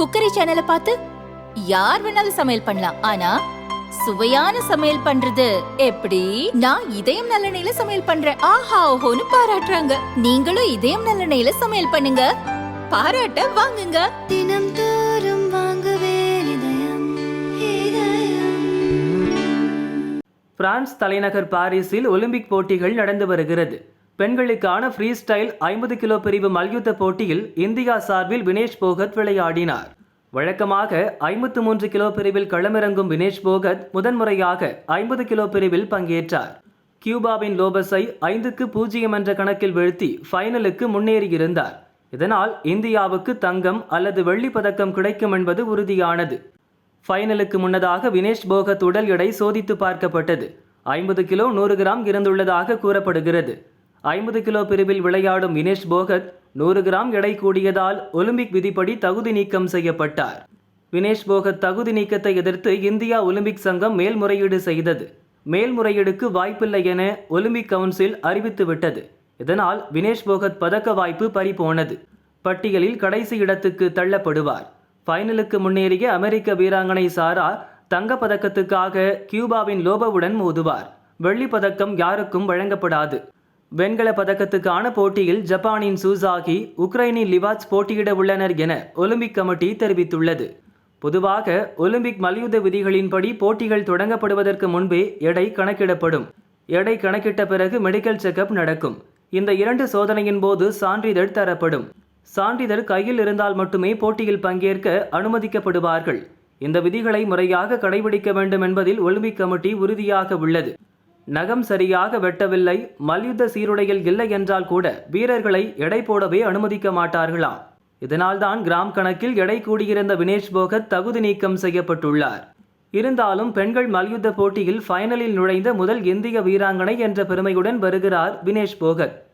Cookery சேனலை பார்த்து யார் வேணாலும் சமையல் பண்ணலாம். ஆனா சுவையான சமையல் பண்றது எப்படி? நான் இதயம் நல்லெண்ணெயில சமையல் பண்றேன். ஆஹா ஓஹோன்னு பாராட்டுறாங்க. நீங்களும் இதயம் நல்லெண்ணெயில சமையல் பண்ணுங்க. பாராட்ட வாங்குங்க. தினம் தோறும் வாங்குவே இதயம் இதயம். பிரான்ஸ் தலைநகர் பாரிஸில் ஒலிம்பிக் போட்டிகள் நடந்து வருகிறது. பெண்களுக்கான ஃப்ரீ ஸ்டைல் ஐம்பது கிலோ பிரிவு மல்யுத்த போட்டியில் இந்தியா சார்பில் வினேஷ் போகத் விளையாடினார். வழக்கமாக ஐம்பத்து மூன்று கிலோ பிரிவில் களமிறங்கும் வினேஷ் போகத் முதன்முறையாக ஐம்பது கிலோ பிரிவில் பங்கேற்றார். கியூபாவின் லோபஸை ஐந்துக்கு பூஜ்ஜியம் என்ற கணக்கில் வீழ்த்தி ஃபைனலுக்கு முன்னேறியிருந்தார். இதனால் இந்தியாவுக்கு தங்கம் அல்லது வெள்ளிப் பதக்கம் கிடைக்கும் என்பது உறுதியானது. ஃபைனலுக்கு முன்னதாக வினேஷ் போகத் உடல் எடை சோதித்து பார்க்கப்பட்டது. ஐம்பது கிலோ நூறு கிராம் இருந்துள்ளதாக கூறப்படுகிறது. ஐம்பது கிலோ பிரிவில் விளையாடும் வினேஷ் போகத் நூறு கிராம் எடை கூடியதால் ஒலிம்பிக் விதிப்படி தகுதி நீக்கம் செய்யப்பட்டார். வினேஷ் போகத் தகுதி நீக்கத்தை எதிர்த்து இந்தியா ஒலிம்பிக் சங்கம் மேல்முறையீடு செய்தது. மேல்முறையீடுக்கு வாய்ப்பில்லை என ஒலிம்பிக் கவுன்சில் அறிவித்துவிட்டது இதனால் வினேஷ் போகத் பதக்க வாய்ப்பு பறிபோனது. பட்டியலில் கடைசி இடத்துக்கு தள்ளப்படுவார். ஃபைனலுக்கு முன்னேறிய அமெரிக்க வீராங்கனை சாரா தங்கப் பதக்கத்துக்காக கியூபாவின் லோபவுடன் மோதுவார். வெள்ளிப் பதக்கம் யாருக்கும் வழங்கப்படாது. வெண்கல பதக்கத்துக்கான போட்டியில் ஜப்பானின் சூசாகி உக்ரைனின் லிவாட்ஸ் போட்டியிட உள்ளனர் என ஒலிம்பிக் கமிட்டி தெரிவித்துள்ளது. பொதுவாக ஒலிம்பிக் மல்யுத்த விதிகளின்படி போட்டிகள் தொடங்கப்படுவதற்கு முன்பே எடை கணக்கிடப்படும். எடை கணக்கிட்ட பிறகு மெடிக்கல் செக்கப் நடக்கும். இந்த இரண்டு சோதனையின் போது சான்றிதழ் தரப்படும். சான்றிதழ் கையில் இருந்தால் மட்டுமே போட்டியில் பங்கேற்க அனுமதிக்கப்படுவார்கள். இந்த விதிகளை முறையாக கடைபிடிக்க வேண்டும் என்பதில் ஒலிம்பிக் கமிட்டி உறுதியாக உள்ளது. நகம் சரியாக வெட்டவில்லை மல்யுத்த சீருடையில் இல்லை என்றால் கூட வீரர்களை எடை போடவே அனுமதிக்க மாட்டார்களாம். இதனால்தான் கிராம் கணக்கில் எடை கூடியிருந்த வினேஷ் போகத் தகுதி நீக்கம் செய்யப்பட்டுள்ளார். இருந்தாலும் பெண்கள் மல்யுத்த போட்டியில் ஃபைனலில் நுழைந்த முதல் இந்திய வீராங்கனை என்ற பெருமையுடன் வருகிறார் வினேஷ் போகத்.